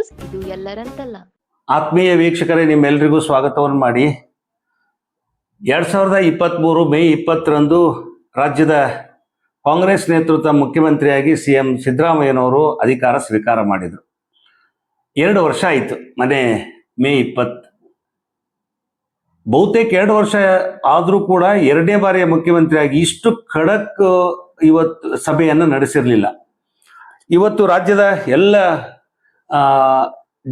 News ಇದು ಎಲ್ಲರಂತಲ್ಲ. ಆತ್ಮೀಯ ವೀಕ್ಷಕರೇ ನಿಮ್ಮೆಲ್ಲರಿಗೂ ಸ್ವಾಗತವನ್ನು ಮಾಡಿ. ಎರಡ್ ಸಾವಿರದ ಇಪ್ಪತ್ತ್ಮೂರು ಮೇ ಇಪ್ಪತ್ತರಂದು ರಾಜ್ಯದ ಕಾಂಗ್ರೆಸ್ ನೇತೃತ್ವ ಮುಖ್ಯಮಂತ್ರಿಯಾಗಿ ಸಿ ಎಂ ಸಿದ್ದರಾಮಯ್ಯನವರು ಅಧಿಕಾರ ಸ್ವೀಕಾರ ಮಾಡಿದರು. ಎರಡು ವರ್ಷ ಆಯಿತು ಮನೆ ಮೇ ಇಪ್ಪತ್ತು. ಬಹುತೇಕ ಎರಡು ವರ್ಷ ಆದರೂ ಕೂಡ ಎರಡನೇ ಬಾರಿಯ ಮುಖ್ಯಮಂತ್ರಿಯಾಗಿ ಇಷ್ಟು ಖಡಕ್ ಇವತ್ತು ಸಭೆಯನ್ನು ನಡೆಸಿರಲಿಲ್ಲ. ಇವತ್ತು ರಾಜ್ಯದ ಎಲ್ಲ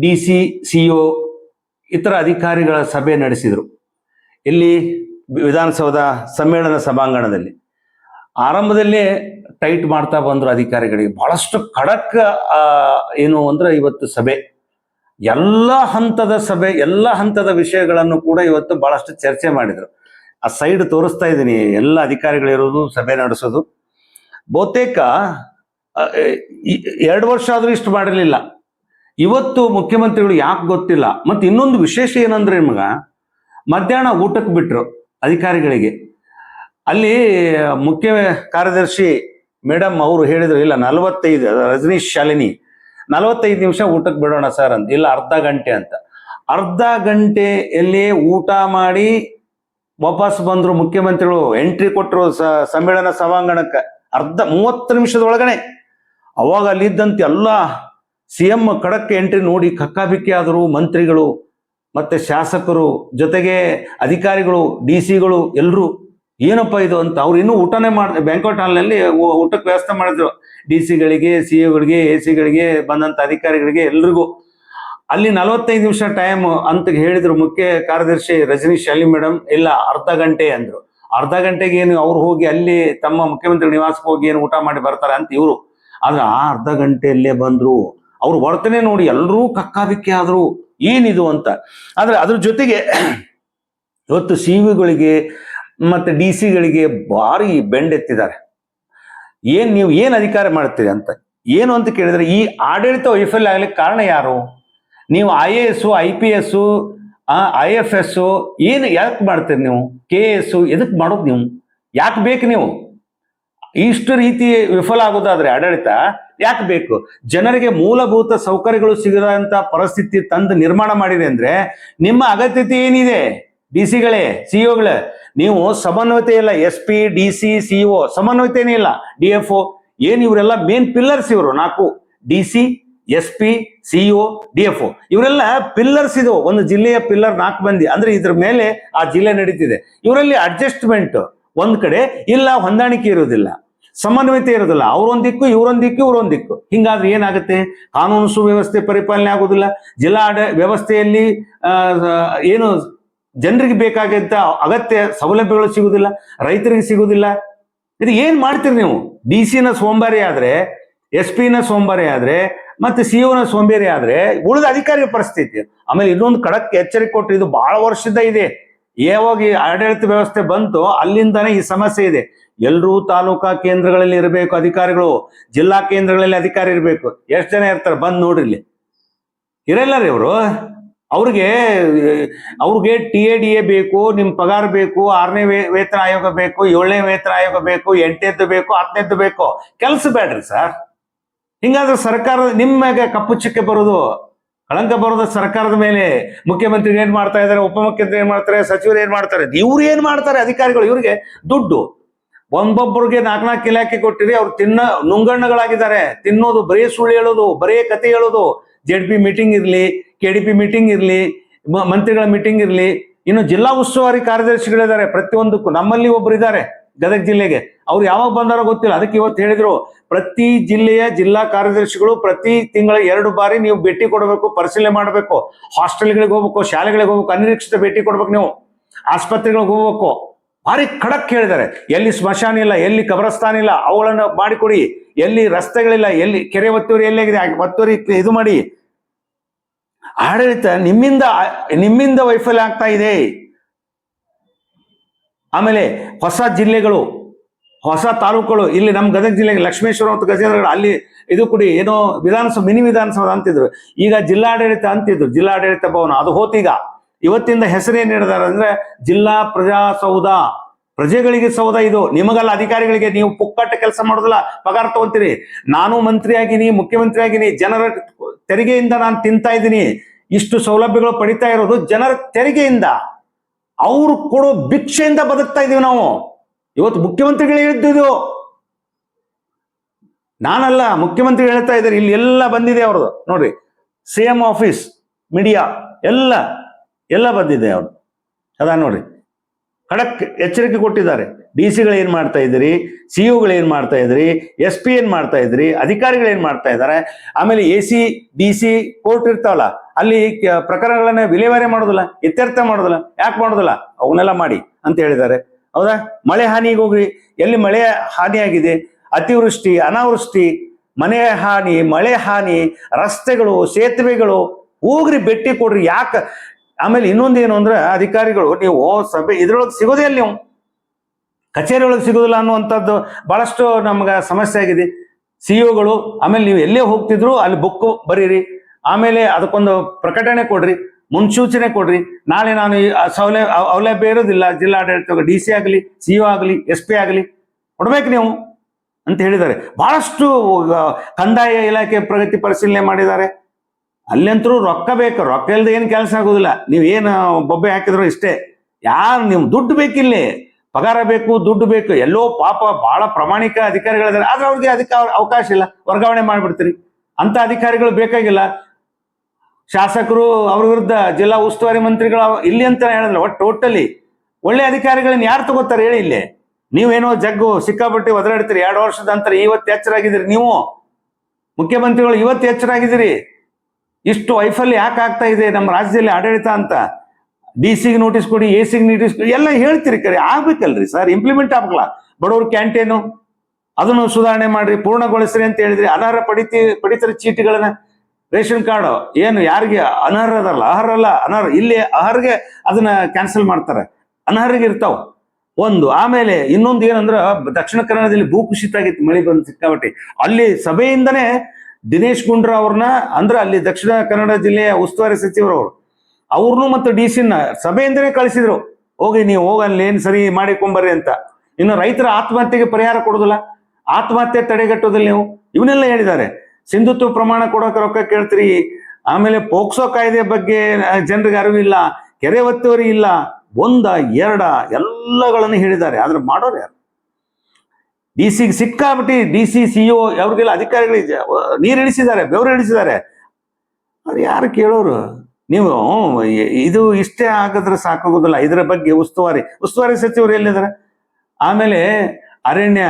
ಡಿ ಸಿ ಸಿ ಒ ಇತರ ಅಧಿಕಾರಿಗಳ ಸಭೆ ನಡೆಸಿದರು. ಇಲ್ಲಿ ವಿಧಾನಸೌಧ ಸಮ್ಮೇಳನ ಸಭಾಂಗಣದಲ್ಲಿ. ಆರಂಭದಲ್ಲೇ ಟೈಟ್ ಮಾಡ್ತಾ ಬಂದರು ಅಧಿಕಾರಿಗಳಿಗೆ. ಬಹಳಷ್ಟು ಖಡಕ್ ಏನು ಅಂದ್ರೆ ಇವತ್ತು ಸಭೆ. ಎಲ್ಲ ಹಂತದ ಸಭೆ, ಎಲ್ಲ ಹಂತದ ವಿಷಯಗಳನ್ನು ಕೂಡ ಇವತ್ತು ಬಹಳಷ್ಟು ಚರ್ಚೆ ಮಾಡಿದರು. ಆ ಸೈಡ್ ತೋರಿಸ್ತಾ ಇದ್ದೀನಿ. ಎಲ್ಲ ಅಧಿಕಾರಿಗಳಿರೋದು ಸಭೆ ನಡೆಸೋದು. ಬಹುತೇಕ ಎರಡು ವರ್ಷ ಆದರೂ ಇಷ್ಟು ಮಾಡಿರಲಿಲ್ಲ. ಇವತ್ತು ಮುಖ್ಯಮಂತ್ರಿಗಳು ಯಾಕೆ ಗೊತ್ತಿಲ್ಲ, ಮತ್ತು ಇನ್ನೊಂದು ವಿಶೇಷ ಏನಂದ್ರೆ ನಿಮಗ, ಮಧ್ಯಾಹ್ನ ಊಟಕ್ಕೆ ಬಿಟ್ರು ಅಧಿಕಾರಿಗಳಿಗೆ. ಅಲ್ಲಿ ಮುಖ್ಯ ಕಾರ್ಯದರ್ಶಿ ಮೇಡಮ್ ಅವರು ಹೇಳಿದ್ರು, ಇಲ್ಲ ನಲವತ್ತೈದು ರಜನೀಶ್ ಶಾಲಿನಿ, ನಲವತ್ತೈದು ನಿಮಿಷ ಊಟಕ್ಕೆ ಬಿಡೋಣ ಸರ್ ಅಂತ ಇಲ್ಲ ಅರ್ಧ ಗಂಟೆ ಅಂತ. ಅರ್ಧ ಗಂಟೆಯಲ್ಲಿ ಊಟ ಮಾಡಿ ವಾಪಸ್ ಬಂದ್ರು ಮುಖ್ಯಮಂತ್ರಿಗಳು, ಎಂಟ್ರಿ ಕೊಟ್ಟರು ಸಮ್ಮೇಳನ ಸಭಾಂಗಣಕ್ಕೆ, ಅರ್ಧ, ಮೂವತ್ತು ನಿಮಿಷದೊಳಗನೆ. ಅವಾಗ ಅಲ್ಲಿದ್ದಂತೆ ಎಲ್ಲ ಸಿ ಎಂ ಖಡಕ್ ಎಂಟ್ರಿ ನೋಡಿ ಕಕ್ಕಾಬಿಕ್ಕಿ ಆದರು ಮಂತ್ರಿಗಳು, ಮತ್ತೆ ಶಾಸಕರು, ಜೊತೆಗೆ ಅಧಿಕಾರಿಗಳು, ಡಿ ಸಿಗಳು ಎಲ್ಲರೂ ಏನಪ್ಪ ಇದು ಅಂತ ಅವ್ರು ಇನ್ನೂ ಊಟನೇ ಮಾಡ ಬ್ಯಾಂಕ್ವೆಟ್ ಹಾಲ್ನಲ್ಲಿ ಊಟಕ್ಕೆ ವ್ಯವಸ್ಥೆ ಮಾಡಿದ್ರು. ಡಿ ಸಿಗಳಿಗೆ, ಸಿ ಗಳಿಗೆ ಎ ಸಿಗಳಿಗೆ ಬಂದಂತ ಅಧಿಕಾರಿಗಳಿಗೆ ಎಲ್ರಿಗೂ. ಅಲ್ಲಿ ನಲವತ್ತೈದು ನಿಮಿಷ ಟೈಮ್ ಅಂತ ಹೇಳಿದ್ರು ಮುಖ್ಯ ಕಾರ್ಯದರ್ಶಿ ರಜನೀಶ್ ಶಾಲಿ ಮೇಡಮ್ ಇಲ್ಲ, ಅರ್ಧ ಗಂಟೆ ಅಂದ್ರು. ಅರ್ಧ ಗಂಟೆಗೆ ಏನು ಅವ್ರು ಹೋಗಿ ಅಲ್ಲಿ ತಮ್ಮ ಮುಖ್ಯಮಂತ್ರಿ ನಿವಾಸಕ್ಕೆ ಹೋಗಿ ಏನು ಊಟ ಮಾಡಿ ಬರ್ತಾರೆ ಅಂತ ಇವರು. ಆದ್ರೆ ಆ ಅರ್ಧ ಗಂಟೆಯಲ್ಲೇ ಬಂದ್ರು. ಅವ್ರ ವರ್ತನೆ ನೋಡಿ ಎಲ್ಲರೂ ಕಕ್ಕಾಬಿಕ್ಕಿ ಆದರು ಏನಿದು ಅಂತ. ಆದ್ರೆ ಅದ್ರ ಜೊತೆಗೆ ಇವತ್ತು ಸಿ ವಿಗಳಿಗೆ ಮತ್ತು ಡಿ ಸಿಗಳಿಗೆ ಭಾರಿ ಬೆಂಡೆತ್ತಿದ್ದಾರೆ. ಏನು ನೀವು ಏನು ಅಧಿಕಾರ ಮಾಡ್ತೀರಿ ಅಂತ. ಏನು ಅಂತ ಕೇಳಿದ್ರೆ ಈ ಆಡಳಿತ ವೈಫಲ್ಯ ಆಗಲಿಕ್ಕೆ ಕಾರಣ ಯಾರು? ನೀವು I A S I P S I F S ಏನು ಯಾಕೆ ಮಾಡ್ತೀರಿ ನೀವು? ಕೆ ಎಸ್ಸು ಎದಕ್ಕೆ ಮಾಡೋದು ನೀವು? ಯಾಕೆ ಬೇಕು ನೀವು? ಇಷ್ಟು ರೀತಿ ವಿಫಲ ಆಗೋದಾದ್ರೆ ಆಡಳಿತ ಯಾಕೆ ಬೇಕು? ಜನರಿಗೆ ಮೂಲಭೂತ ಸೌಕರ್ಯಗಳು ಸಿಗದಂತ ಪರಿಸ್ಥಿತಿ ತಂದು ನಿರ್ಮಾಣ ಮಾಡಿದೆ ಅಂದ್ರೆ ನಿಮ್ಮ ಅಗತ್ಯತೆ ಏನಿದೆ? ಡಿ ಸಿಗಳೇ ಸಿಇಒಗಳೇ ನೀವು ಸಮನ್ವಯತೆ ಇಲ್ಲ, S P, D C CEO ಸಮನ್ವಯತೆನೇ ಇಲ್ಲ, ಡಿ ಎಫ್ ಒ, ಏನ್ ಇವರೆಲ್ಲ ಮೇನ್ ಪಿಲ್ಲರ್ಸ್ ಇವರು? ನಾಲ್ಕು, D C, S P CEO D F O. ಇವರೆಲ್ಲ ಪಿಲ್ಲರ್ಸ್ ಇದು ಒಂದು ಜಿಲ್ಲೆಯ ಪಿಲ್ಲರ್ ನಾಲ್ಕು ಮಂದಿ. ಅಂದ್ರೆ ಇದ್ರ ಮೇಲೆ ಆ ಜಿಲ್ಲೆ ನಡೀತಿದೆ. ಇವರಲ್ಲಿ ಅಡ್ಜಸ್ಟ್ಮೆಂಟ್ ಒಂದ್ ಕಡೆ ಇಲ್ಲ, ಹೊಂದಾಣಿಕೆ ಇರೋದಿಲ್ಲ ಸಮನ್ವಯತೆ ಇರೋದಿಲ್ಲ ಅವ್ರೊಂದ್ ದಿಕ್ಕು, ಇವ್ರೊಂದ್ ದಿಕ್ಕು ಇವ್ರೊಂದ್ ದಿಕ್ಕು. ಹಿಂಗಾದ್ರೆ ಏನಾಗುತ್ತೆ? ಕಾನೂನು ಸುವ್ಯವಸ್ಥೆ ಪರಿಪಾಲನೆ ಆಗೋದಿಲ್ಲ ಜಿಲ್ಲಾ ವ್ಯವಸ್ಥೆಯಲ್ಲಿ ಏನು ಜನರಿಗೆ ಬೇಕಾಗಿದ್ದ ಅಗತ್ಯ ಸೌಲಭ್ಯಗಳು ಸಿಗುದಿಲ್ಲ ರೈತರಿಗೆ ಸಿಗುದಿಲ್ಲ ಇದು ಏನ್ ಮಾಡ್ತೀರಿ ನೀವು? ಡಿ ಸಿನ ಸೋಂಬಾರಿ ಆದ್ರೆ ಎಸ್ ಪಿನ ಸೋಂಬಾರಿ ಆದ್ರೆ, ಮತ್ತೆ ಸಿ ನ ಸೋಂಬೇರಿ ಆದ್ರೆ ಉಳಿದ ಅಧಿಕಾರಿಗಳ ಪರಿಸ್ಥಿತಿ. ಆಮೇಲೆ ಇನ್ನೊಂದು ಕಡಕ್ಕೆ ಎಚ್ಚರಿಕೆ ಕೊಟ್ಟರೆ ಇದು ಬಹಳ ವರ್ಷದ ಇದೆ. ಯಾವಾಗ ಹೋಗಿ ಆಡಳಿತ ವ್ಯವಸ್ಥೆ ಬಂತು ಅಲ್ಲಿಂದಾನೇ ಈ ಸಮಸ್ಯೆ ಇದೆ. ಎಲ್ಲರೂ ತಾಲೂಕಾ ಕೇಂದ್ರಗಳಲ್ಲಿ ಇರಬೇಕು ಅಧಿಕಾರಿಗಳು, ಜಿಲ್ಲಾ ಕೇಂದ್ರಗಳಲ್ಲಿ ಅಧಿಕಾರಿ ಇರಬೇಕು. ಎಷ್ಟು ಜನ ಇರ್ತಾರೆ ಬಂದು ನೋಡ್ರಿ ಇಲ್ಲಿ. ಇರಲ್ಲ ರೀ ಅವರು ಅವ್ರಿಗೆ ಅವ್ರಿಗೆ ಟಿ ಎ ಡಿ ಎ ಬೇಕು ನಿಮ್ಮ ಪಗಾರ ಬೇಕು, ಆರನೇ ವೇತನ ಆಯೋಗ ಬೇಕು, ಏಳನೇ ವೇತನ ಆಯೋಗ ಬೇಕು, ಎಂಟನೇದ್ದು ಬೇಕು, ಹತ್ತನೇದ್ದು ಬೇಕು. ಕೆಲಸ ಬೇಡ್ರಿ ಸರ್. ಹಿಂಗಾದ್ರೆ ಸರ್ಕಾರ ನಿಮ್ಮ ಕಪ್ಪು ಚುಕ್ಕೆ ಬರೋದು ಕಳಂಕ ಬರೋದು ಸರ್ಕಾರದ ಮೇಲೆ ಮುಖ್ಯಮಂತ್ರಿ ಏನ್ ಮಾಡ್ತಾ ಇದಾರೆ ಉಪಮುಖ್ಯಮಂತ್ರಿ ಏನ್ ಮಾಡ್ತಾರೆ, ಸಚಿವರು ಏನ್ ಮಾಡ್ತಾರೆ, ಇವ್ರು ಏನ್ ಮಾಡ್ತಾರೆ, ಅಧಿಕಾರಿಗಳು ಇವ್ರಿಗೆ ದುಡ್ಡು. ಒಂದೊಬ್ಬರಿಗೆ ನಾಲ್ಕು ನಾಲ್ಕು ಇಲಾಖೆ ಕೊಟ್ಟಿರಿ ಅವ್ರು ತಿನ್ನ ನುಂಗಣ್ಣಗಳಾಗಿದ್ದಾರೆ. ತಿನ್ನೋದು, ಬರೀ ಸುಳ್ಳು ಹೇಳೋದು, ಬರೀ ಕತೆ ಹೇಳೋದು. ಜೆಡ್ ಪಿ ಮೀಟಿಂಗ್ ಇರಲಿ, ಕೆ ಡಿ ಪಿ ಮೀಟಿಂಗ್ ಇರಲಿ ಮಂತ್ರಿಗಳ ಮೀಟಿಂಗ್ ಇರಲಿ, ಇನ್ನು ಜಿಲ್ಲಾ ಉಸ್ತುವಾರಿ ಕಾರ್ಯದರ್ಶಿಗಳಿದ್ದಾರೆ, ಪ್ರತಿಯೊಂದಕ್ಕೂ ನಮ್ಮಲ್ಲಿ ಒಬ್ಬರು ಇದ್ದಾರೆ. ಗದಗ ಜಿಲ್ಲೆಗೆ. ಅವ್ರು ಯಾವಾಗ ಬಂದಾರೋ ಗೊತ್ತಿಲ್ಲ. ಅದಕ್ಕೆ ಇವತ್ತು ಹೇಳಿದ್ರು, ಪ್ರತಿ ಜಿಲ್ಲೆಯ ಜಿಲ್ಲಾ ಕಾರ್ಯದರ್ಶಿಗಳು ಪ್ರತಿ ತಿಂಗಳ ಎರಡು ಬಾರಿ ನೀವು ಭೇಟಿ ಕೊಡಬೇಕು, ಪರಿಶೀಲನೆ ಮಾಡಬೇಕು. ಹಾಸ್ಟೆಲ್ಗಳಿಗೆ ಹೋಗ್ಬೇಕು, ಶಾಲೆಗಳಿಗೆ ಹೋಗ್ಬೇಕು, ಅನಿರೀಕ್ಷಿತ ಭೇಟಿ ಕೊಡ್ಬೇಕು ನೀವು. ಆಸ್ಪತ್ರೆಗಳಿಗೆ ಹೋಗ್ಬೇಕು. ಭಾರಿ ಖಡಕ್ ಹೇಳಿದ್ದಾರೆ. ಎಲ್ಲಿ ಸ್ಮಶಾನ ಇಲ್ಲ, ಎಲ್ಲಿ ಕಬ್ರಸ್ತಾನ ಇಲ್ಲ, ಅವುಗಳನ್ನು ಮಾಡಿಕೊಡಿ. ಎಲ್ಲಿ ರಸ್ತೆಗಳಿಲ್ಲ, ಎಲ್ಲಿ ಕೆರೆ ಒತ್ತುವರಿ ಎಲ್ಲಾಗಿದೆ ಒತ್ತುವರಿ ಇದು ಮಾಡಿ. ಆಡಳಿತ ನಿಮ್ಮಿಂದ ನಿಮ್ಮಿಂದ ವೈಫಲ್ಯ ಆಗ್ತಾ ಇದೆ. ಆಮೇಲೆ ಹೊಸ ಜಿಲ್ಲೆಗಳು, ಹೊಸ ತಾಲೂಕುಗಳು, ಇಲ್ಲಿ ನಮ್ಮ ಗದಗ ಜಿಲ್ಲೆಗೆ ಲಕ್ಷ್ಮೇಶ್ವರ ಮತ್ತು ಗಜೇಂದ್ರಗಡ ಅಲ್ಲಿ ಇದು ಕೂಡ ಏನೋ ವಿಧಾನಸಭೆ, ಮಿನಿ ವಿಧಾನಸೌಧ ಅಂತಿದ್ರು. ಈಗ ಜಿಲ್ಲಾಡಳಿತ ಅಂತಿದ್ರು. ಜಿಲ್ಲಾಡಳಿತ ಭವನ, ಅದು ಹೋತೀಗ. ಇವತ್ತಿಂದ ಹೆಸರೇನು ಹೇಳಿದಾರೆ ಅಂದ್ರೆ ಜಿಲ್ಲಾ ಪ್ರಜಾಸೌಧ ಪ್ರಜೆಗಳಿಗೆ ಸೌಧ ಇದು. ನಿಮಗಲ್ಲ ಅಧಿಕಾರಿಗಳಿಗೆ ನೀವು ಪುಕ್ಕಟ್ಟ ಕೆಲಸ ಮಾಡೋದಿಲ್ಲ, ಪಗಾರ ತಗೊಂತೀರಿ. ನಾನು ಮಂತ್ರಿ ಆಗಿನಿ ಮುಖ್ಯಮಂತ್ರಿ ಜನರ ತೆರಿಗೆಯಿಂದ ನಾನು ತಿಂತಾ ಇದ್ದೀನಿ. ಇಷ್ಟು ಸೌಲಭ್ಯಗಳು ಪಡಿತಾ ಇರೋದು ಜನರ ತೆರಿಗೆಯಿಂದ. ಅವರು ಕೊಡೋ ಭಿಕ್ಷೆಯಿಂದ ಬದುಕ್ತಾ ಇದೀವಿ ನಾವು. ಇವತ್ತು ಮುಖ್ಯಮಂತ್ರಿಗಳು ಹೇಳಿದ್ದು ನಾನಲ್ಲ ಮುಖ್ಯಮಂತ್ರಿ ಹೇಳ್ತಾ ಇದ್ದಾರೆ, ಇಲ್ಲಿ ಎಲ್ಲ ಬಂದಿದೆ ಅವ್ರದ್ದು. ನೋಡ್ರಿ, ಸಿ ಎಂ ಆಫೀಸ್, ಮೀಡಿಯಾ, ಎಲ್ಲ ಎಲ್ಲ ಬಂದಿದೆ ಅವ್ರು ಅದ ನೋಡ್ರಿ. ಖಡಕ್ ಎಚ್ಚರಿಕೆ ಕೊಟ್ಟಿದ್ದಾರೆ. ಡಿ ಸಿಗಳು ಏನು ಮಾಡ್ತಾ ಇದ್ದೀರಿ? ಸಿ ಗಳು ಏನು ಮಾಡ್ತಾ ಇದ್ರಿ ಎಸ್ ಪಿ ಏನು ಮಾಡ್ತಾ ಇದ್ರಿ ಅಧಿಕಾರಿಗಳು ಏನು ಮಾಡ್ತಾ ಇದ್ದಾರೆ? ಆಮೇಲೆ A C, D C court ಇರ್ತಾವಲ್ಲ, ಅಲ್ಲಿ ಪ್ರಕರಣಗಳನ್ನ ವಿಲೇವಾರಿ ಮಾಡೋದಿಲ್ಲ, ಇತ್ಯರ್ಥ ಮಾಡೋದಿಲ್ಲ, ಯಾಕೆ ಮಾಡೋದಿಲ್ಲ? ಅವನ್ನೆಲ್ಲ ಮಾಡಿ ಅಂತ ಹೇಳಿದ್ದಾರೆ. ಹೌದಾ? ಮಳೆ ಹಾನಿಗೆ ಹೋಗ್ರಿ. ಎಲ್ಲಿ ಮಳೆ ಹಾನಿಯಾಗಿದೆ? ಅತಿವೃಷ್ಟಿ, ಅನಾವೃಷ್ಟಿ, ಮನೆ ಹಾನಿ, ಮಳೆ ಹಾನಿ, ರಸ್ತೆಗಳು, ಸೇತುವೆಗಳು, ಹೋಗ್ರಿ ಭೇಟಿ ಕೊಡ್ರಿ, ಯಾಕೆ? ಆಮೇಲೆ ಇನ್ನೊಂದು ಏನು ಅಂದ್ರೆ ಅಧಿಕಾರಿಗಳು, ನೀವು ಸಭೆ, ಇದ್ರೊಳಗೆ ಸಿಗೋದೇ ಅಲ್ಲಿ ನೀವು. ಕಚೇರಿ ಒಳಗೆ ಸಿಗೋದಿಲ್ಲ ಅನ್ನುವಂಥದ್ದು ಬಹಳಷ್ಟು ನಮ್ಗೆ ಸಮಸ್ಯೆ ಆಗಿದೆ. ಸಿ ಒಗಳು, ಆಮೇಲೆ ನೀವು ಎಲ್ಲೇ ಹೋಗ್ತಿದ್ರು ಅಲ್ಲಿ ಬುಕ್ ಬರೀರಿ. ಆಮೇಲೆ ಅದಕ್ಕೊಂದು ಪ್ರಕಟಣೆ ಕೊಡ್ರಿ, ಮುನ್ಸೂಚನೆ ಕೊಡ್ರಿ. ನಾಳೆ ನಾನು ಈ ಸೌಲಭ್ಯ ಅವಲಭ್ಯ ಇರೋದಿಲ್ಲ ಜಿಲ್ಲಾಡಳಿತ ಡಿ ಸಿ ಆಗಲಿ, ಸಿ ಇ ಆಗಲಿ, ಎಸ್ ಪಿ ಆಗಲಿ. ಕೊಡ್ಬೇಕು ನೀವು ಅಂತ ಹೇಳಿದ್ದಾರೆ. ಬಹಳಷ್ಟು ಕಂದಾಯ ಇಲಾಖೆ ಪ್ರಗತಿ ಪರಿಶೀಲನೆ ಮಾಡಿದ್ದಾರೆ. ಅಲ್ಲಂತರೂ ರೊಕ್ಕ ಬೇಕು, ರೊಕ್ಕ ಇಲ್ಲದೆ ಏನು ಕೆಲಸ ಆಗೋದಿಲ್ಲ. ನೀವು ಏನು ಬೊಬ್ಬೆ ಹಾಕಿದ್ರು ಇಷ್ಟೇ. ಯಾರು ನಿಮ್ಮ ದುಡ್ಡು ಬೇಕಿಲ್ಲಿ. ಪಗಾರ ಬೇಕು, ದುಡ್ಡು ಬೇಕು, ಎಲ್ಲೋ ಪಾಪ ಬಹಳ ಪ್ರಾಮಾಣಿಕ ಅಧಿಕಾರಿಗಳಿದ್ದಾರೆ. ಆದ್ರೆ ಅವ್ರಿಗೆ ಅದಕ್ಕೆ ಅವಕಾಶ ಇಲ್ಲ. ವರ್ಗಾವಣೆ ಮಾಡಿಬಿಡ್ತೀರಿ. ಅಂತ ಅಧಿಕಾರಿಗಳು ಬೇಕಾಗಿಲ್ಲ. ಶಾಸಕರು ಅವ್ರ ವಿರುದ್ಧ ಜಿಲ್ಲಾ ಉಸ್ತುವಾರಿ ಮಂತ್ರಿಗಳು ಇಲ್ಲಿ ಅಂತ ಹೇಳಿದ್ರೆ. ಒಟ್ಟು ಟೋಟಲಿ ಒಳ್ಳೆ ಅಧಿಕಾರಿಗಳನ್ನ ಯಾರು ತಗೋತಾರೆ ಹೇಳಿ ಇಲ್ಲಿ? ನೀವೇನೋ ಜಗ್ಗು ಸಿಕ್ಕಾಪಟ್ಟಿ ಒದರಾಡ್ತೀರಿ. ಎರಡು ವರ್ಷದ ನಂತರ ಇವತ್ತು ಎಚ್ಚರಾಗಿದ್ದೀರಿ. ನೀವು ಮುಖ್ಯಮಂತ್ರಿಗಳು ಇವತ್ತು ಎಚ್ಚರಾಗಿದ್ದೀರಿ. ಇಷ್ಟು ವೈಫಲ್ಯ ಯಾಕೆ ಆಗ್ತಾ ಇದೆ? ನಮ್ಮ ರಾಜ್ಯದಲ್ಲಿ ಆಡಳಿತ ಅಂತ. ಡಿ ಸಿಗೆ ನೋಟಿಸ್ ಕೊಡಿ ಎ ಸಿಗೆ ನೋಟಿಸ್ ಕೊಡಿ, ಎಲ್ಲ ಹೇಳ್ತೀರಿ ಕರೆ, ಆಗ್ಬೇಕಲ್ರಿ ಸರ್ ಇಂಪ್ಲಿಮೆಂಟ್ ಆಗಲ್ಲ ಬಡವ್ರ ಕ್ಯಾಂಟೀನು ಅದನ್ನು ಸುಧಾರಣೆ ಮಾಡ್ರಿ, ಪೂರ್ಣಗೊಳಿಸ್ರಿ ಅಂತ ಹೇಳಿದ್ರಿ, ಅನರ್ಹ ಪಡಿತಿ, ಪಡಿತರ ಚೀಟಿಗಳನ್ನ, ರೇಷನ್ ಕಾರ್ಡ್ ಏನು ಯಾರಿಗೆ ಅನರ್ಹದಲ್ಲ ಅಲ್ಲ ಅನರ್ಹ, ಇಲ್ಲಿ ಅರ್ಹರಿಗೆ ಅದನ್ನ ಕ್ಯಾನ್ಸಲ್ ಮಾಡ್ತಾರೆ. ಅನರ್ಹರಿಗೆ ಇರ್ತಾವ. ಒಂದು, ಆಮೇಲೆ ಇನ್ನೊಂದು ಏನಂದ್ರ, ದಕ್ಷಿಣ ಕನ್ನಡದಲ್ಲಿ ಭೂಕುಸಿತ ಆಗಿತ್ತು, ಮಳೆ ಬಂದು ಸಿಕ್ಕಾಬಟ್ಟಿ ಅಲ್ಲಿ ಸಭೆಯಿಂದನೇ ದಿನೇಶ್ ಗುಂಡ್ರ ಅವ್ರನ್ನ, ಅಂದ್ರೆ ಅಲ್ಲಿ ದಕ್ಷಿಣ ಕನ್ನಡ ಜಿಲ್ಲೆಯ ಉಸ್ತುವಾರಿ ಸಚಿವರು ಅವರು ಅವ್ರನ್ನು ಮತ್ತು ಡಿ ಸಿನ ಸಭೆಯಿಂದನೇ ಕಳಿಸಿದ್ರು. ಹೋಗಿ ನೀವು ಹೋಗಲ್ಲಿ ಏನು ಸರಿ ಮಾಡಿಕೊಂಬರ್ರಿ ಅಂತ. ಇನ್ನು ರೈತರ ಆತ್ಮಹತ್ಯೆಗೆ ಪರಿಹಾರ ಕೊಡೋದಿಲ್ಲ. ಆತ್ಮಹತ್ಯೆ ತಡೆಗಟ್ಟೋದಿಲ್ಲ ನೀವು. ಇವನ್ನೆಲ್ಲ ಹೇಳಿದ್ದಾರೆ. ಸಿಂಧುತ್ವ ಪ್ರಮಾಣ ಕೊಡೋಕೆ ರೊಕ್ಕ ಕೇಳ್ತೀರಿ. ಆಮೇಲೆ ಪೋಕ್ಸೋ ಕಾಯ್ದೆ ಬಗ್ಗೆ ಜನರಿಗೆ ಅರಿವಿಲ್ಲ. ಕೆರೆ ಒತ್ತುವರಿ ಇಲ್ಲ. ಒಂದ, ಎರಡ ಎಲ್ಲಗಳನ್ನು ಹೇಳಿದ್ದಾರೆ. ಆದ್ರೆ ಮಾಡೋರು ಯಾರು? ಡಿ ಸಿಗೆ ಸಿಕ್ಕಾಬಿಟ್ಟು ಡಿ ಸಿ ಸಿಇಒ ಅವ್ರಿಗೆಲ್ಲ ಅಧಿಕಾರಿಗಳಿಗೆ ನೀರು ಇಳಿಸಿದ್ದಾರೆ ಬೆವರು ಇಳಿಸಿದ್ದಾರೆ. ಅವ್ರು ಯಾರು ಕೇಳೋರು? ನೀವು ಇದು ಇಷ್ಟೇ ಆಗಿದ್ರೆ ಸಾಕಾಗೋದಿಲ್ಲ ಇದರ ಬಗ್ಗೆ ಉಸ್ತುವಾರಿ. ಉಸ್ತುವಾರಿ ಸಚಿವರು ಎಲ್ಲಿದ್ದಾರೆ? ಆಮೇಲೆ ಅರಣ್ಯ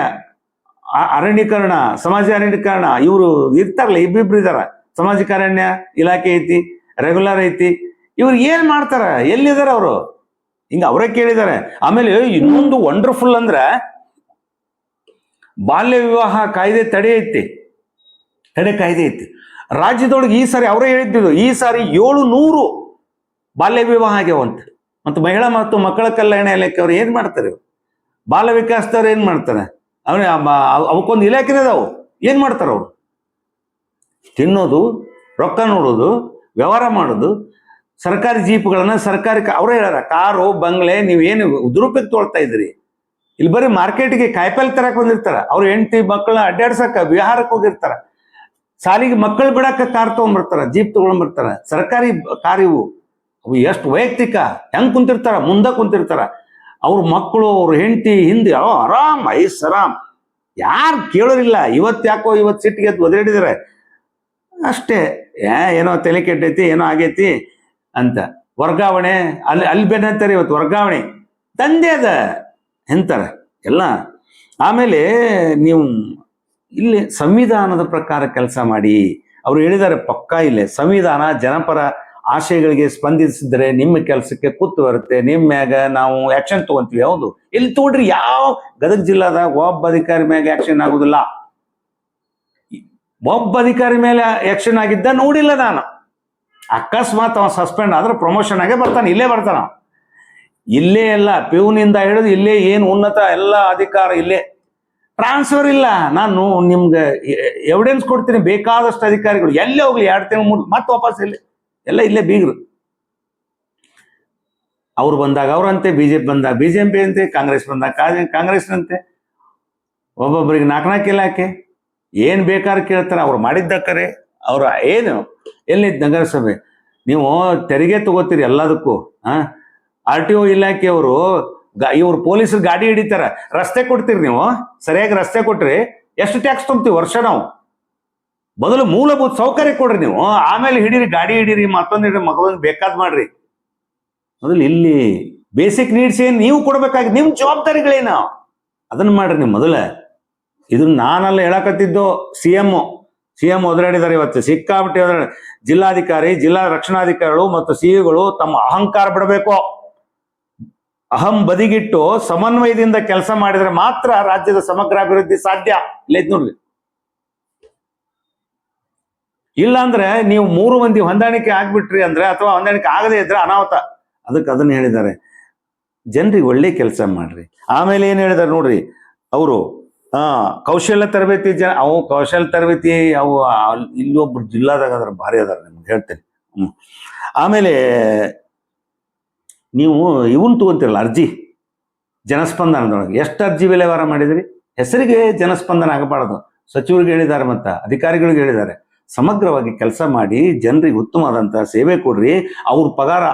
ಅರಣ್ಯೀಕರಣ, ಸಮಾಜ ಅರಣ್ಯೀಕರಣ, ಇವರು ಇರ್ತಾರಲ್ಲ, ಇಬ್ಬಿಬ್ರು ಇದಾರ. ಸಾಮಾಜಿಕ ಅರಣ್ಯ ಇಲಾಖೆ ಐತಿ ರೆಗ್ಯುಲರ್ ಐತಿ. ಇವ್ರು ಏನ್ ಮಾಡ್ತಾರ? ಎಲ್ಲಿದ್ದಾರೆ ಅವರು? ಹಿಂಗ ಅವರೇ ಕೇಳಿದ್ದಾರೆ. ಆಮೇಲೆ ಇನ್ನೊಂದು ವಂಡರ್ಫುಲ್ ಅಂದ್ರೆ ಬಾಲ್ಯ ವಿವಾಹ ಕಾಯ್ದೆ ತಡೆ ಐತಿ. ತಡೆ ಕಾಯ್ದೆ ಐತಿ. ರಾಜ್ಯದೊಳಗೆ ಈ ಸಾರಿ ಅವರೇ ಹೇಳಿದ್ದು, ಈ ಸಾರಿ ಏಳು ನೂರು ಬಾಲ್ಯ ವಿವಾಹ ಆಗ್ಯಾವಂತ ಮತ್ತು ಮಹಿಳಾ ಮತ್ತು ಮಕ್ಕಳ ಕಲ್ಯಾಣ ಇಲಾಖೆ ಅವ್ರು ಏನು ಮಾಡ್ತಾರೆ? ಬಾಲ ವಿಕಾಸದವ್ರು ಏನ್ ಮಾಡ್ತಾರೆ? ಅವ್ರ ಅವಕ್ಕೊಂದು ಇಲಾಖೆ ಅದಾವು. ಏನು ಮಾಡ್ತಾರೆ ಅವ್ರು? ತಿನ್ನೋದು, ರೊಕ್ಕ ನೋಡೋದು, ವ್ಯವಹಾರ ಮಾಡೋದು, ಸರ್ಕಾರಿ ಜೀಪ್ಗಳನ್ನ ಸರ್ಕಾರಿ ಅವ್ರೇ ಹೇಳ್ಯಾರ, ಕಾರು, ಬಂಗ್ಲೆ ನೀವೇನು ದುರುಪಯೋಗ ತೊಳ್ತಾ ಇದ್ರಿ ಇಲ್ಲಿ ಬರೀ ಮಾರ್ಕೆಟ್ಗೆ ಕಾಯಿಪಲ್ಲೆ ತರಕ್ ಬಂದಿರ್ತಾರ. ಅವ್ರ ಹೆಂಡತಿ ಮಕ್ಕಳನ್ನ ಅಡ್ಡಾಡ್ಸಕ್ಕ ವಿಹಾರಕ್ಕೆ ಹೋಗಿರ್ತಾರ. ಸಾಲಿಗೆ ಮಕ್ಕಳು ಬಿಡಕ್ಕೆ ಕಾರ್ ತಗೊಂಡ್ಬರ್ತಾರ ಜೀಪ್ ತಗೊಂಡ್ಬರ್ತಾರ ಸರ್ಕಾರಿ ಕಾರ್ ಇವು ಅವು ಎಷ್ಟು ವೈಯಕ್ತಿಕ? ಹೆಂಗ್ ಕುಂತಿರ್ತಾರ? ಮುಂದೆ ಕುಂತಿರ್ತಾರ. ಅವ್ರ ಮಕ್ಕಳು, ಅವ್ರ ಹೆಂಡತಿ, ಹಿಂದೆ, ಅವ ಆರಾಮ್, ಐಸ್ ಆರಾಮ್. ಯಾರು ಕೇಳೋರಿಲ್ಲ. ಇವತ್ತು ಯಾಕೋ ಇವತ್ತು ಸಿಟ್ಟಿಗೆ ಎದ್ದು ಒದರಿಡಿದಾರೆ. ಅಷ್ಟೇ. ಏನೋ ತಲೆ ಕೆಟ್ಟೈತಿ, ಏನೋ ಆಗೈತಿ ಅಂತ. ವರ್ಗಾವಣೆ, ಅಲ್ಲಿ ಅಲ್ಲಿ ಅಂತಾರೆ ಇವತ್ತು ವರ್ಗಾವಣೆ. ತಂದೆ ಅದ. ಎಂತಾರೆ. ಎಲ್ಲ. ಆಮೇಲೆ ನೀವು ಇಲ್ಲಿ ಸಂವಿಧಾನದ ಪ್ರಕಾರ ಕೆಲಸ ಮಾಡಿ, ಅವರು ಹೇಳಿದ್ದಾರೆ ಪಕ್ಕಾ ಇಲ್ಲೇ, ಸಂವಿಧಾನ ಜನಪರ ಆಶಯಗಳಿಗೆ ಸ್ಪಂದಿಸಿದ್ರೆ ನಿಮ್ಮ ಕೆಲಸಕ್ಕೆ ಕೂತು ಬರುತ್ತೆ ನಿಮ್ಮ ಮ್ಯಾಗ ನಾವು ಆಕ್ಷನ್ ತಗೊಂತೀವಿ, ಹೌದು. ಇಲ್ಲಿ ತಗೊಂಡ್ರಿ ಯಾವ, ಗದಗ ಜಿಲ್ಲಾದಾಗ ಒಬ್ಬ ಅಧಿಕಾರಿ ಮ್ಯಾಗ ಆಕ್ಷನ್ ಆಗುದಿಲ್ಲ. ಒಬ್ಬ ಅಧಿಕಾರಿ ಮೇಲೆ ಆಕ್ಷನ್ ಆಗಿದ್ದ ನೋಡಿಲ್ಲ ನಾನು. ಅಕಸ್ಮಾತ್ ಅವ ಸಸ್ಪೆಂಡ್ ಆದ್ರೆ ಪ್ರಮೋಷನ್ ಆಗೇ ಬರ್ತಾನೆ, ಇಲ್ಲೇ ಬರ್ತಾನ. ಇಲ್ಲೇ ಎಲ್ಲ, ಪಿಯೂನಿಂದ ಹಿಡಿದು ಇಲ್ಲೇ ಏನು ಉನ್ನತ ಎಲ್ಲ ಅಧಿಕಾರ ಇಲ್ಲೇ. ಟ್ರಾನ್ಸ್ಫರ್ ಇಲ್ಲ. ನಾನು ನಿಮ್ಗೆ ಎವಿಡೆನ್ಸ್ ಕೊಡ್ತೀನಿ. ಬೇಕಾದಷ್ಟು ಅಧಿಕಾರಿಗಳು. ಎಲ್ಲೇ ಹೋಗ್ಲಿ? ಎರಡು ತಿಂಗಳು ಮೂರು ಮತ್ತೆ ವಾಪಸ್ ಇಲ್ಲಿ ಎಲ್ಲ ಇಲ್ಲೇ ಬೀಗರು. ಅವ್ರು ಬಂದಾಗ ಅವ್ರಂತೆ, ಬಿಜೆಪಿ ಬಂದಾಗ ಬಿಜೆಪಿ ಅಂತೆ, ಕಾಂಗ್ರೆಸ್ ಬಂದಾಗ ಕಾಂಗ್ರೆಸ್ ಕಾಂಗ್ರೆಸ್ನಂತೆ. ಒಬ್ಬೊಬ್ಬರಿಗೆ ನಾಲ್ಕು ನಾಲ್ಕು ಇಲಾಖೆ ಏನು ಬೇಕಾದ್ರೆ ಕೇಳ್ತಾರೆ. ಅವ್ರು ಮಾಡಿದ್ದಕ್ಕರೆ ಅವ್ರ ಏನು? ಎಲ್ಲಿ ನಗರಸಭೆ? ನೀವು ತೆರಿಗೆ ತಗೋತೀರಿ ಎಲ್ಲದಕ್ಕೂ ಹಾಂ ಆರ್ ಟಿ ಒ ಇಲಾಖೆಯವರು ಇವ್ರು ಪೊಲೀಸರು ಗಾಡಿ ಹಿಡಿತಾರ. ರಸ್ತೆ ಕೊಡ್ತೀರಿ ನೀವು? ಸರಿಯಾಗಿ ರಸ್ತೆ ಕೊಟ್ರಿ. ಎಷ್ಟು ಟ್ಯಾಕ್ಸ್ ತುಂಬ್ತೀವಿ ವರ್ಷ ನಾವು? ಮೊದಲು ಮೂಲಭೂತ ಸೌಕರ್ಯ ಕೊಡ್ರಿ ನೀವು. ಆಮೇಲೆ ಹಿಡೀರಿ, ಗಾಡಿ ಹಿಡೀರಿ, ಮತ್ತೊಂದು ಹಿಡೀರಿ ಮಗದೊಂದು ಬೇಕಾದ್ ಮಾಡ್ರಿ. ಮೊದಲು ಇಲ್ಲಿ ಬೇಸಿಕ್ ನೀಡ್ಸ್ ಏನು ನೀವು ಕೊಡ್ಬೇಕಾಗಿ ನಿಮ್ ಜವಾಬ್ದಾರಿಗಳೇನ? ಅದನ್ನ ಮಾಡ್ರಿ ನೀವು ಮೊದಲ. ಇದನ್ನ ನಾನಲ್ಲ ಹೇಳಕತ್ತಿದ್ದು ಸಿ ಎಂ ಸಿ ಎಂ ಒದರಾಡಿದ್ದಾರೆ ಇವತ್ತು ಸಿಕ್ಕಾಬಿಟ್ಟು ಜಿಲ್ಲಾಧಿಕಾರಿ, ಜಿಲ್ಲಾ ರಕ್ಷಣಾಧಿಕಾರಿಗಳು ಮತ್ತು ಸಿಇಗಳು ತಮ್ಮ ಅಹಂಕಾರ ಬಿಡಬೇಕು. ಅಹಂ ಬದಿಗಿಟ್ಟು ಸಮನ್ವಯದಿಂದ ಕೆಲಸ ಮಾಡಿದ್ರೆ ಮಾತ್ರ ರಾಜ್ಯದ ಸಮಗ್ರ ಅಭಿವೃದ್ಧಿ ಸಾಧ್ಯ. ಇಲ್ಲ ನೋಡ್ರಿ. ಇಲ್ಲ ಅಂದ್ರೆ ನೀವು ಮೂರು ಮಂದಿ ಹೊಂದಾಣಿಕೆ ಆಗ್ಬಿಟ್ರಿ ಅಂದ್ರೆ ಅಥವಾ ಹೊಂದಾಣಿಕೆ ಆಗದೆ ಇದ್ರೆ ಅನಾಹುತ. ಅದಕ್ಕೆ ಅದನ್ನ ಹೇಳಿದ್ದಾರೆ. ಜನರಿಗೆ ಒಳ್ಳೆ ಕೆಲಸ ಮಾಡ್ರಿ. ಆಮೇಲೆ ಏನ್ ಹೇಳಿದಾರೆ ನೋಡ್ರಿ. ಅವರು, ಆ, ಕೌಶಲ್ಯ ತರಬೇತಿ ಜನ, ಅವು ಕೌಶಲ್ಯ ತರಬೇತಿ, ಅವು ಇಲ್ಲೊಬ್ರು ಜಿಲ್ಲಾದಾಗ ಅದ್ರ ಭಾರಿ ಅದಾರ ನಿಮ್ಗೆ, ಹೇಳ್ತೇನೆ. ಆಮೇಲೆ ನೀವು ಇವನ್ ತಗೊಂತಿರಲ್ಲ ಅರ್ಜಿ, ಜನಸ್ಪಂದನದೊಳಗೆ. ಎಷ್ಟು ಅರ್ಜಿ ವಿಲೇವಾರ ಮಾಡಿದ್ರಿ? ಹೆಸರಿಗೆ ಜನಸ್ಪಂದನ ಆಗಬಾರದು. ಸಚಿವರಿಗೆ ಹೇಳಿದ್ದಾರೆ ಮತ್ತ ಅಧಿಕಾರಿಗಳಿಗೆ ಹೇಳಿದ್ದಾರೆ. ಸಮಗ್ರವಾಗಿ ಕೆಲಸ ಮಾಡಿ ಜನರಿಗೆ ಉತ್ತಮವಾದಂಥ ಸೇವೆ ಕೊಡ್ರಿ. ಅವ್ರ ಪಗಾರ,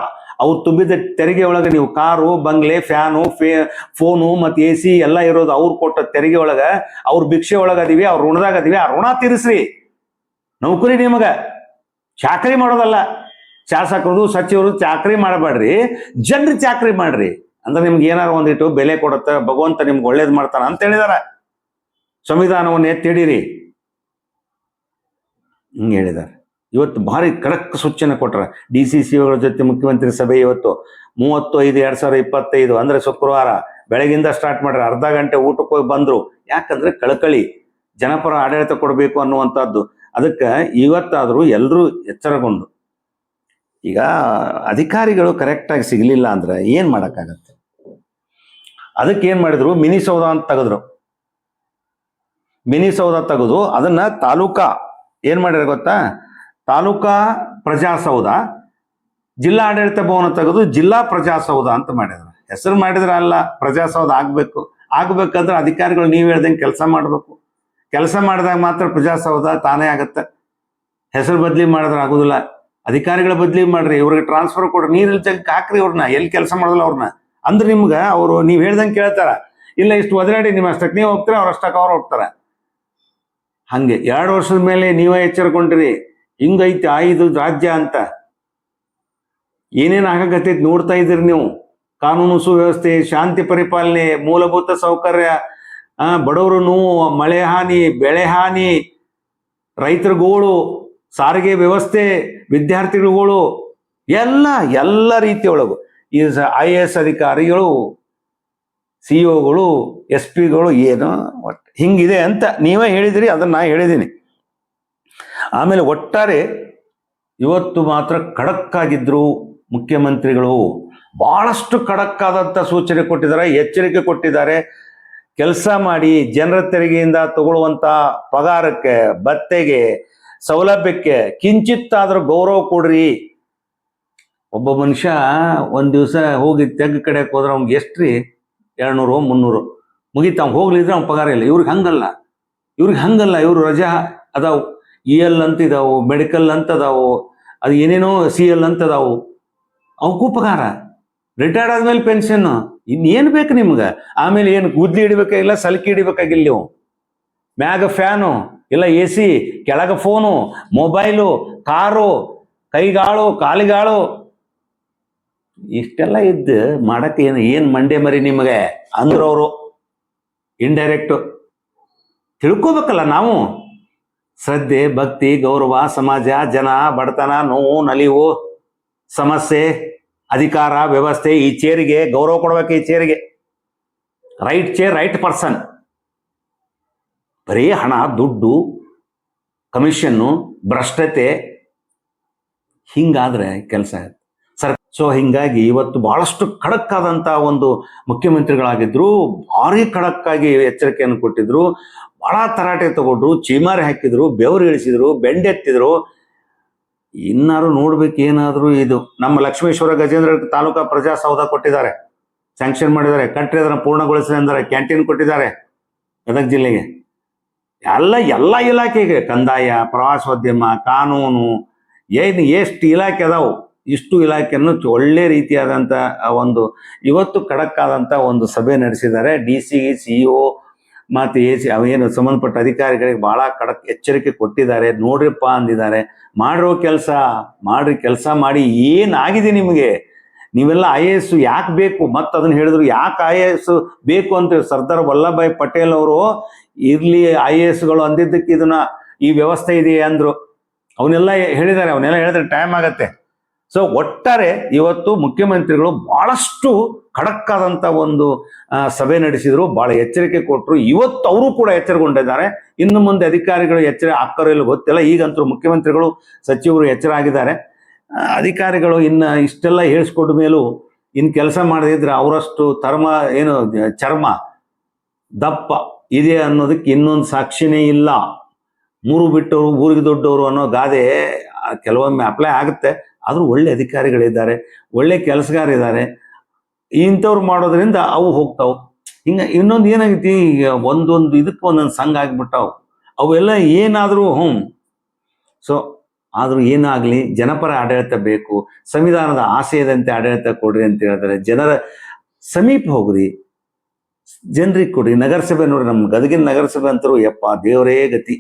ಅವ್ರು ತುಂಬಿದ ತೆರಿಗೆ ಒಳಗೆ ನೀವು ಕಾರು, ಬಂಗ್ಲೆ, ಫ್ಯಾನು, ಫೇ, ಫೋನು ಮತ್ತು ಎ ಸಿ ಎಲ್ಲ ಇರೋದು ಅವ್ರು ಕೊಟ್ಟ ತೆರಿಗೆ ಒಳಗೆ, ಅವ್ರ ಭಿಕ್ಷೆ ಒಳಗೆ ಅದೀವಿ, ಅವ್ರ ಋಣದಾಗ ಅದೀವಿ, ಆ ಋಣ ತೀರಿಸ್ರಿ. ನೌಕರಿ ನಿಮಗೆ. ಚಾಕರಿ ಮಾಡೋದಲ್ಲ. ಶಾಸಕರು ಸಚಿವರು ಚಾಕ್ರಿ ಮಾಡಬೇಡ್ರಿ. ಜನರು ಚಾಕ್ರಿ ಮಾಡ್ರಿ. ಅಂದ್ರೆ ನಿಮ್ಗೆ ಏನಾರು ಒಂದಿಟ್ಟು ಬೆಲೆ ಕೊಡುತ್ತೆ, ಭಗವಂತ ನಿಮ್ಗೆ ಒಳ್ಳೇದು ಮಾಡ್ತಾನ ಅಂತ ಹೇಳಿದಾರ. ಸಂವಿಧಾನವನ್ನು ಎತ್ತಿಡಿರಿ ಹಿಂಗೆ ಹೇಳಿದ್ದಾರೆ ಇವತ್ತು ಭಾರಿ ಖಡಕ್ ಸೂಚನೆ ಕೊಟ್ರ. ಡಿ ಸಿ ಸಿಗಳ ಜೊತೆ ಮುಖ್ಯಮಂತ್ರಿ ಸಭೆ ಇವತ್ತು. ಮೂವತ್ತು ಐದು ಎರಡ್ ಸಾವಿರದ ಇಪ್ಪತ್ತೈದು, ಅಂದ್ರೆ ಶುಕ್ರವಾರ. ಬೆಳಗಿಂದ ಸ್ಟಾರ್ಟ್ ಮಾಡ್ರಿ. ಅರ್ಧ ಗಂಟೆ ಊಟಕ್ಕೆ ಹೋಗಿ ಬಂದ್ರು. ಯಾಕಂದ್ರೆ ಕಳಕಳಿ. ಜನಪರ ಆಡಳಿತ ಕೊಡಬೇಕು ಅನ್ನುವಂಥದ್ದು. ಅದಕ್ಕೆ ಇವತ್ತಾದರೂ ಎಲ್ಲರೂ ಎಚ್ಚರಗೊಂಡು. ಈಗ ಅಧಿಕಾರಿಗಳು ಕರೆಕ್ಟಾಗಿ ಸಿಗಲಿಲ್ಲ ಅಂದ್ರೆ ಏನು ಮಾಡೋಕ್ಕಾಗತ್ತೆ? ಅದಕ್ಕೆ ಏನು ಮಾಡಿದ್ರು? ಮಿನಿ ಸೌಧ ಅಂತ ತೆಗೆದ್ರು. ಮಿನಿ ಸೌಧ ತೆಗೆದು ಅದನ್ನ ತಾಲೂಕಾ, ಏನು ಮಾಡ್ಯಾರ ಗೊತ್ತಾ? ತಾಲೂಕಾ ಪ್ರಜಾಸೌಧ ಜಿಲ್ಲಾ ಆಡಳಿತ ಭವನ ತೆಗೆದು ಜಿಲ್ಲಾ ಪ್ರಜಾಸೌಧ ಅಂತ ಮಾಡಿದ್ರು. ಹೆಸರು ಮಾಡಿದ್ರೆ ಅಲ್ಲ, ಪ್ರಜಾಸೌಧ ಆಗಬೇಕು. ಆಗ್ಬೇಕಂದ್ರೆ ಅಧಿಕಾರಿಗಳು ನೀವು ಹೇಳ್ದಂಗೆ ಕೆಲಸ ಮಾಡಬೇಕು. ಕೆಲಸ ಮಾಡಿದಾಗ ಮಾತ್ರ ಪ್ರಜಾಸೌಧ ತಾನೇ ಆಗತ್ತೆ. ಹೆಸರು ಬದಲಿ ಮಾಡಿದ್ರೆ ಆಗುದಿಲ್ಲ. ಅಧಿಕಾರಿಗಳ ಬದಲಿ ಮಾಡ್ರಿ, ಇವ್ರಿಗೆ ಟ್ರಾನ್ಸ್ಫರ್ ಕೊಡ್ರಿ. ನೀರು ಇಲ್ದಂಗೆ ಹಾಕ್ರಿ ಅವ್ರನ್ನ, ಎಲ್ಲಿ ಕೆಲಸ ಮಾಡಲ್ಲ ಅವ್ರನ್ನ. ಅಂದ್ರೆ ನಿಮ್ಗೆ ಅವರು ನೀವು ಹೇಳ್ದಂಗೆ ಕೇಳ್ತಾರ. ಇಲ್ಲ, ಇಷ್ಟು ಒದರಾಡಿ ನಿಮ್ಮ ಅಷ್ಟಕ್ಕೆ ನೀವು ಹೋಗ್ತಾರೆ, ಅವ್ರ ಅಷ್ಟಕ್ಕೆ ಅವ್ರು ಹೋಗ್ತಾರ. ಹಂಗೆ ಎರಡು ವರ್ಷದ ಮೇಲೆ ನೀವೇ ಎಚ್ಚರಗೊಂಡ್ರಿ ಹಿಂಗೈತಿ ಆಯ್ದು ರಾಜ್ಯ ಅಂತ. ಏನೇನು ಆಗಕತ್ತೈತಿ ನೋಡ್ತಾ ಇದ್ದೀರಿ ನೀವು. ಕಾನೂನು ಸುವ್ಯವಸ್ಥೆ, ಶಾಂತಿ ಪರಿಪಾಲನೆ, ಮೂಲಭೂತ ಸೌಕರ್ಯ ಬಡವರು ನೋವು, ಮಳೆ ಹಾನಿ, ಬೆಳೆ ಹಾನಿ ರೈತರ ಗೋಳು ಸಾರಿಗೆ ವ್ಯವಸ್ಥೆ ವಿದ್ಯಾರ್ಥಿಗಳು ಎಲ್ಲ ಎಲ್ಲ ರೀತಿಯೊಳಗು. ಈ ಐ ಎ ಎಸ್ ಅಧಿಕಾರಿಗಳು ಸಿ ಒಗಳು ಎಸ್ ಪಿಗಳು ಏನು ಒಟ್ಟು ಹಿಂಗಿದೆ ಅಂತ ನೀವೇ ಹೇಳಿದಿರಿ, ಅದನ್ನ ನಾ ಹೇಳಿದ್ದೀನಿ ಆಮೇಲೆ ಒಟ್ಟಾರೆ ಇವತ್ತು ಮಾತ್ರ ಖಡಕ್ ಆಗಿದ್ರು ಮುಖ್ಯಮಂತ್ರಿಗಳು. ಬಹಳಷ್ಟು ಖಡಕ್ ಆದಂತ ಸೂಚನೆ ಕೊಟ್ಟಿದ್ದಾರೆ, ಎಚ್ಚರಿಕೆ ಕೊಟ್ಟಿದ್ದಾರೆ. ಕೆಲಸ ಮಾಡಿ ಜನರ ತೆರಿಗೆಯಿಂದ ತಗೊಳ್ಳುವಂತ ಪಗಾರಕ್ಕೆ ಭತ್ತೆಗೆ ಸೌಲಭ್ಯಕ್ಕೆ ಕಿಂಚಿತ್ತಾದ್ರೂ ಗೌರವ ಕೊಡ್ರಿ. ಒಬ್ಬ ಮನುಷ್ಯ ಒಂದು ದಿವಸ ಹೋಗಿ ತೆಗ್ ಕಡೆಗೆ ಹೋದ್ರೆ ಅವ್ನಿಗೆ ಎಷ್ಟ್ರಿ? ಎರಡ್ನೂರು, ಮುನ್ನೂರು. ಮುಗೀತು, ಅವ್ನು ಹೋಗ್ಲಿದ್ರೆ ಅವ್ನ ಪಗಾರ ಇಲ್ಲ. ಇವ್ರಿಗೆ ಹಂಗಲ್ಲ. ಇವ್ರಿಗೆ ಹಂಗಲ್ಲ. ಇವ್ರು ರಜಾ ಅದಾವು. ಇ ಎಲ್ ಅಂತ ಇದಾವು, ಮೆಡಿಕಲ್ ಅಂತ ಅದಾವು, ಅದು ಏನೇನೋ ಸಿ ಎಲ್ ಅಂತ ಅದಾವು. ಅವಕ್ಕೂ ಪಗಾರ. ರಿಟೈರ್ಡ್ ಆದ್ಮೇಲೆ ಪೆನ್ಷನ್ ಇನ್ನೇನು ಬೇಕು ನಿಮ್ಗೆ? ಆಮೇಲೆ ಏನು ಗುದ್ಲಿ ಹಿಡಿಬೇಕಾಗಿಲ್ಲ ಸಲಕಿ ಹಿಡಿಬೇಕಾಗಿಲ್ಲ ನೀವು? ಮ್ಯಾಗ ಫ್ಯಾನು, ಇಲ್ಲ ಎ ಸಿ, ಕೆಳಗ ಫೋನು, ಮೊಬೈಲು, ಕಾರು, ಕೈಗಾಳು, ಕಾಲಿಗಾಳು. ಇಷ್ಟೆಲ್ಲ ಇದ್ದು ಮಾಡಕ್ಕೆ ಏನು ಏನು ಮಂಡೆ ಮರಿ ನಿಮಗೆ? ಅಂದ್ರವರು ಇಂಡೈರೆಕ್ಟು ತಿಳ್ಕೋಬೇಕಲ್ಲ ನಾವು? ಶ್ರದ್ಧೆ, ಭಕ್ತಿ, ಗೌರವ, ಸಮಾಜ, ಜನ, ಬಡತನ, ನೋವು, ನಲಿವು, ಸಮಸ್ಯೆ, ಅಧಿಕಾರ, ವ್ಯವಸ್ಥೆ, ಈ ಚೇರಿಗೆ ಗೌರವ ಕೊಡ್ಬೇಕು ಈ ಚೇರಿಗೆ ರೈಟ್ ಚೇರ್ ರೈಟ್ ಪರ್ಸನ್ ಬರೀ ಹಣ, ದುಡ್ಡು ಕಮಿಷನ್ನು ಭ್ರಷ್ಟತೆ, ಹಿಂಗಾದ್ರೆ ಕೆಲಸ ಸರ್, ಸೊ ಹಿಂಗಾಗಿ ಇವತ್ತು ಬಹಳಷ್ಟು ಖಡಕ್ ಆದಂಥ ಒಂದು ಮುಖ್ಯಮಂತ್ರಿಗಳಾಗಿದ್ರು, ಭಾರಿ ಖಡಕ್ಕಾಗಿ ಎಚ್ಚರಿಕೆಯನ್ನು ಕೊಟ್ಟಿದ್ರು, ಬಹಳ ತರಾಟೆ ತಗೊಂಡ್ರು, ಚೀಮಾರಿ ಹಾಕಿದ್ರು, ಬೆವರು ಇಳಿಸಿದ್ರು, ಬೆಂಡೆತ್ತಿದ್ರು. ಇನ್ನಾರು ನೋಡ್ಬೇಕು ಏನಾದರೂ ಇದು. ನಮ್ಮ ಲಕ್ಷ್ಮೇಶ್ವರ ಗಜೇಂದ್ರ ತಾಲೂಕಾ ಪ್ರಜಾಸೌಧ ಕೊಟ್ಟಿದ್ದಾರೆ. ಸ್ಯಾಂಕ್ಷನ್ ಮಾಡಿದ್ದಾರೆ. ಕಂಟ್ರಿ ಅದನ್ನು ಪೂರ್ಣಗೊಳಿಸಿದೆ ಅಂದರೆ ಕ್ಯಾಂಟೀನ್ ಕೊಟ್ಟಿದ್ದಾರೆ. ಗದಗ ಜಿಲ್ಲೆಗೆ. ಎಲ್ಲ ಎಲ್ಲ ಇಲಾಖೆಗೆ ಕಂದಾಯ, ಪ್ರವಾಸೋದ್ಯಮ, ಕಾನೂನು, ಏನು, ಎಷ್ಟು ಇಲಾಖೆ ಅದಾವು, ಇಷ್ಟು ಇಲಾಖೆಯನ್ನು ಒಳ್ಳೆ ರೀತಿಯಾದಂಥ ಒಂದು, ಇವತ್ತು ಖಡಕ್ ಆದಂಥ ಒಂದು ಸಭೆ ನಡೆಸಿದ್ದಾರೆ. ಡಿ ಸಿ ಸಿ ಒ, ಮತ್ತು ಎ ಸಿ ಅವೇನು ಸಂಬಂಧಪಟ್ಟ ಅಧಿಕಾರಿಗಳಿಗೆ ಭಾಳ ಖಡಕ್ ಎಚ್ಚರಿಕೆ ಕೊಟ್ಟಿದ್ದಾರೆ. ನೋಡ್ರಿಪ್ಪ ಅಂದಿದ್ದಾರೆ. ಮಾಡಿರೋ ಕೆಲಸ, ಮಾಡ್ರಿ, ಕೆಲಸ ಮಾಡಿ ಏನಾಗಿದೆ ನಿಮಗೆ? ನೀವೆಲ್ಲ ಐ ಎ ಎಸ್ ಯಾಕೆ ಬೇಕು? ಮತ್ತೆ ಅದನ್ನ ಹೇಳಿದ್ರು ಯಾಕೆ ಐ ಎ ಎಸ್ ಬೇಕು ಅಂತ ಸರ್ದಾರ್ ವಲ್ಲಭಾಯ್ ಪಟೇಲ್ ಅವರು ಇರ್ಲಿ ಐ ಎ ಎಸ್ಗಳು ಅಂದಿದ್ದಕ್ಕೆ ಇದನ್ನ ಈ ವ್ಯವಸ್ಥೆ ಇದೆ ಅಂದ್ರು. ಅವನ್ನೆಲ್ಲ ಹೇಳಿದ್ದಾರೆ, ಅವನ್ನೆಲ್ಲ ಹೇಳಿದ್ರೆ ಟೈಮ್ ಆಗತ್ತೆ. ಸೊ ಒಟ್ಟಾರೆ ಇವತ್ತು ಮುಖ್ಯಮಂತ್ರಿಗಳು ಬಹಳಷ್ಟು ಖಡಕ್ ಆದಂತ ಒಂದು ಸಭೆ ನಡೆಸಿದ್ರು, ಬಹಳ ಎಚ್ಚರಿಕೆ ಕೊಟ್ಟರು ಇವತ್ತು ಅವರು ಕೂಡ ಎಚ್ಚರಗೊಂಡಿದ್ದಾರೆ. ಇನ್ನು ಮುಂದೆ ಅಧಿಕಾರಿಗಳು ಎಚ್ಚರ, ಆಗ್ತಾರೋ ಇಲ್ಲ ಗೊತ್ತಿಲ್ಲ. ಈಗಂತೂ ಮುಖ್ಯಮಂತ್ರಿಗಳು, ಸಚಿವರು ಎಚ್ಚರ ಆಗಿದ್ದಾರೆ. ಅಧಿಕಾರಿಗಳು ಇನ್ನು ಇಷ್ಟೆಲ್ಲ ಹೇಳಿಸ್ಕೊಟ್ಟ ಮೇಲೂ ಇನ್ನು ಕೆಲಸ ಮಾಡದಿದ್ರೆ ಅವರಷ್ಟು ತರ್ಮ ಏನು ಚರ್ಮ, ದಪ್ಪ ಇದೆ ಅನ್ನೋದಕ್ಕೆ ಇನ್ನೊಂದು ಸಾಕ್ಷಿನೇ ಇಲ್ಲ. ಮೂರು ಬಿಟ್ಟವರು, ಊರಿಗೆ ದೊಡ್ಡವರು ಅನ್ನೋ ಗಾದೆ ಕೆಲವೊಮ್ಮೆ ಅಪ್ಲೈ ಆಗುತ್ತೆ. ಆದರೂ ಒಳ್ಳೆ ಅಧಿಕಾರಿಗಳಿದ್ದಾರೆ, ಒಳ್ಳೆ ಕೆಲಸಗಾರಿದ್ದಾರೆ. ಇಂಥವ್ರು ಮಾಡೋದ್ರಿಂದ ಅವು ಹೋಗ್ತಾವು. ಹಿಂಗೆ ಇನ್ನೊಂದು ಏನಾಗೈತಿ, ಈಗ ಒಂದೊಂದು ಇದಕ್ಕೆ ಒಂದೊಂದು ಸಂಘ ಆಗಿಬಿಟ್ಟಾವು. ಅವೆಲ್ಲ ಏನಾದರೂ ಹ್ಞೂ ಸೊ ಆದರೂ ಏನಾಗಲಿ ಜನಪರ ಆಡಳಿತ ಬೇಕು, ಸಂವಿಧಾನದ ಆಶಯದಂತೆ ಆಡಳಿತ ಕೊಡ್ರಿ ಅಂತ ಹೇಳಿದ್ರೆ ಜನರ ಸಮೀಪ ಹೋಗ್ರಿ. ಜನರಿಗೆ ಕೊಡ್ರಿ. ನಗರಸಭೆ ನೋಡಿ ನಮ್ಮ ಗದಗಿನ ನಗರಸಭೆ ಅಂತರೂ ಯಪ್ಪ ದೇವರೇ ಗತಿ.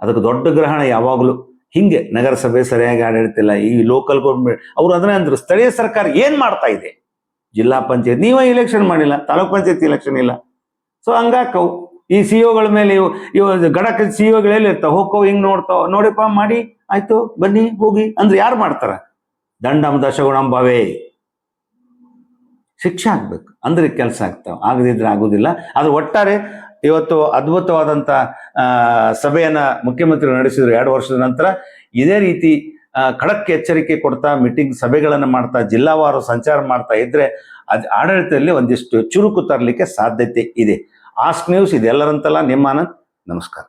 ಅದಕ್ಕೆ ದೊಡ್ಡ ಗ್ರಹಣ ಯಾವಾಗಲೂ. ಹಿಂಗೆ ನಗರಸಭೆ ಸರಿಯಾಗಿ ಆಡಳಿತ ಇಲ್ಲ. ಈ ಲೋಕಲ್ ಗೌರ್ಮೆಂಟ್ ಅವ್ರು ಅದನ್ನೇ ಅಂದ್ರು, ಸ್ಥಳೀಯ ಸರ್ಕಾರ ಏನು ಮಾಡ್ತಾ ಇದೆ? ಜಿಲ್ಲಾ ಪಂಚಾಯತ್, ನೀವೇ ಇಲೆಕ್ಷನ್ ಮಾಡಿಲ್ಲ, ತಾಲೂಕ್ ಪಂಚಾಯತ್ ಇಲೆಕ್ಷನ್ ಇಲ್ಲ. ಸೊ ಹಂಗಾಕವು ಈ ಸಿ ಒಗಳ ಮೇಲೆ ಇವು ಗಡಕ ಸಿ ಒಗಳು ಎಲ್ಲಿರ್ತಾವ? ಹೋಗೋ ಹಿಂಗ್ ನೋಡ್ತಾವ ನೋಡಿಪ್ಪ, ಮಾಡಿ, ಆಯ್ತು, ಬನ್ನಿ, ಹೋಗಿ. ಅಂದ್ರೆ ಯಾರು ಮಾಡ್ತಾರ? ದಂಡಂ ದಶಗುಣಂ ಭವೇ. ಶಿಕ್ಷೆ ಆಗ್ಬೇಕು. ಅಂದ್ರೆ ಕೆಲಸ ಆಗ್ತಾವ. ಆಗದಿದ್ರೆ ಆಗುದಿಲ್ಲ. ಅದು ಒಟ್ಟಾರೆ ಇವತ್ತು ಅದ್ಭುತವಾದಂತ ಸಭೆಯನ್ನ ಮುಖ್ಯಮಂತ್ರಿ ನಡೆಸಿದ್ರು ಎರಡು ವರ್ಷದ ನಂತರ, ಇದೇ ರೀತಿ ಖಡಕ್ ಎಚ್ಚರಿಕೆ ಕೊಡ್ತಾ, ಮೀಟಿಂಗ್ ಸಭೆಗಳನ್ನು ಮಾಡ್ತಾ, ಜಿಲ್ಲಾವಾರು ಸಂಚಾರ ಮಾಡ್ತಾ ಇದ್ರೆ, ಅದ್ ಆಡಳಿತದಲ್ಲಿ ಒಂದಿಷ್ಟು ಚುರುಕು ತರಲಿಕ್ಕೆ ಸಾಧ್ಯತೆ ಇದೆ. ಆಸ್ಕ್ ನ್ಯೂಸ್ ಇದೆಲ್ಲರಂತಲ್ಲ ನಿಮ್ಮ ಆನಂದ್ ನಮಸ್ಕಾರ.